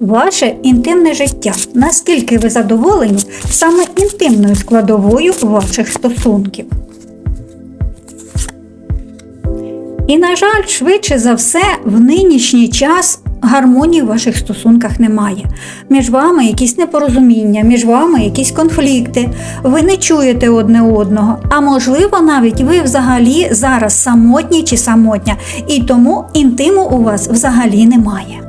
Ваше інтимне життя. Наскільки ви задоволені саме інтимною складовою ваших стосунків? І, на жаль, швидше за все, в нинішній час гармонії в ваших стосунках немає. Між вами якісь непорозуміння, між вами якісь конфлікти. Ви не чуєте одне одного. А можливо, навіть ви взагалі зараз самотні чи самотня, і тому інтиму у вас взагалі немає.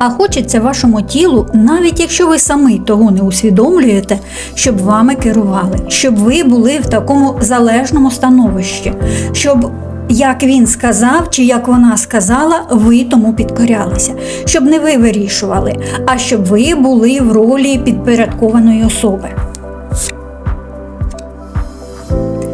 А хочеться вашому тілу, навіть якщо ви самі того не усвідомлюєте, щоб вами керували, щоб ви були в такому залежному становищі, щоб як він сказав, чи як вона сказала, ви тому підкорялися, щоб не ви вирішували, а щоб ви були в ролі підпорядкованої особи.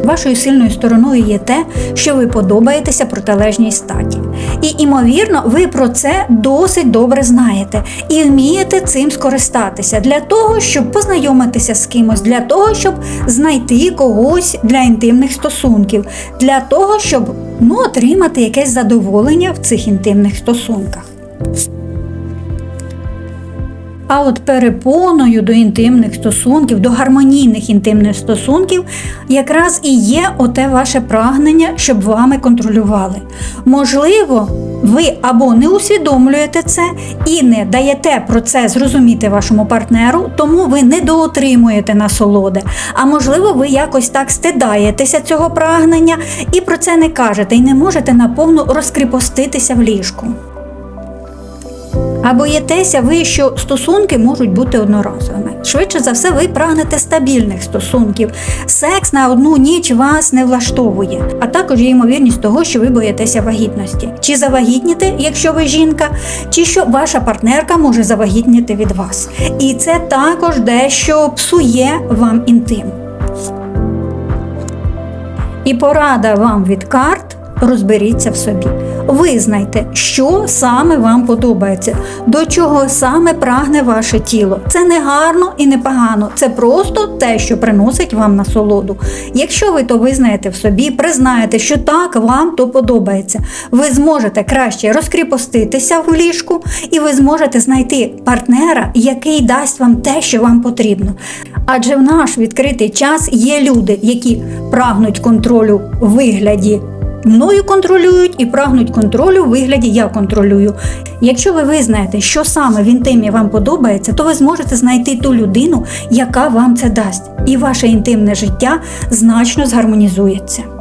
Вашою сильною стороною є те, що ви подобаєтеся протилежній статі. І, імовірно, ви про це досить добре знаєте і вмієте цим скористатися для того, щоб познайомитися з кимось, для того, щоб знайти когось для інтимних стосунків, для того, щоб ну, отримати якесь задоволення в цих інтимних стосунках. А от перепоною до інтимних стосунків, до гармонійних інтимних стосунків, якраз і є оте ваше прагнення, щоб вами контролювали. Можливо, ви або не усвідомлюєте це і не даєте про це зрозуміти вашому партнеру, тому ви не доотримуєте насолоди. А можливо, ви якось так стидаєтеся цього прагнення і про це не кажете, і не можете наповну розкріпоститися в ліжку. А боїтеся ви, що стосунки можуть бути одноразовими. Швидше за все, ви прагнете стабільних стосунків. Секс на одну ніч вас не влаштовує, а також є ймовірність того, що ви боїтеся вагітності. Чи завагітніти, якщо ви жінка, чи що ваша партнерка може завагітніти від вас. І це також дещо псує вам інтим. І порада вам від карт. Розберіться в собі. Визнайте, що саме вам подобається, до чого саме прагне ваше тіло. Це не гарно і не погано, це просто те, що приносить вам насолоду. Якщо ви то визнаєте в собі, признаєте, що так вам то подобається, ви зможете краще розкріпоститися в ліжку, і ви зможете знайти партнера, який дасть вам те, що вам потрібно. Адже в наш відкритий час є люди, які прагнуть контролю в вигляді мною контролюють і прагнуть контролю в вигляді я контролюю. Якщо ви визнаєте, що саме в інтимі вам подобається, то ви зможете знайти ту людину, яка вам це дасть, і ваше інтимне життя значно згармонізується.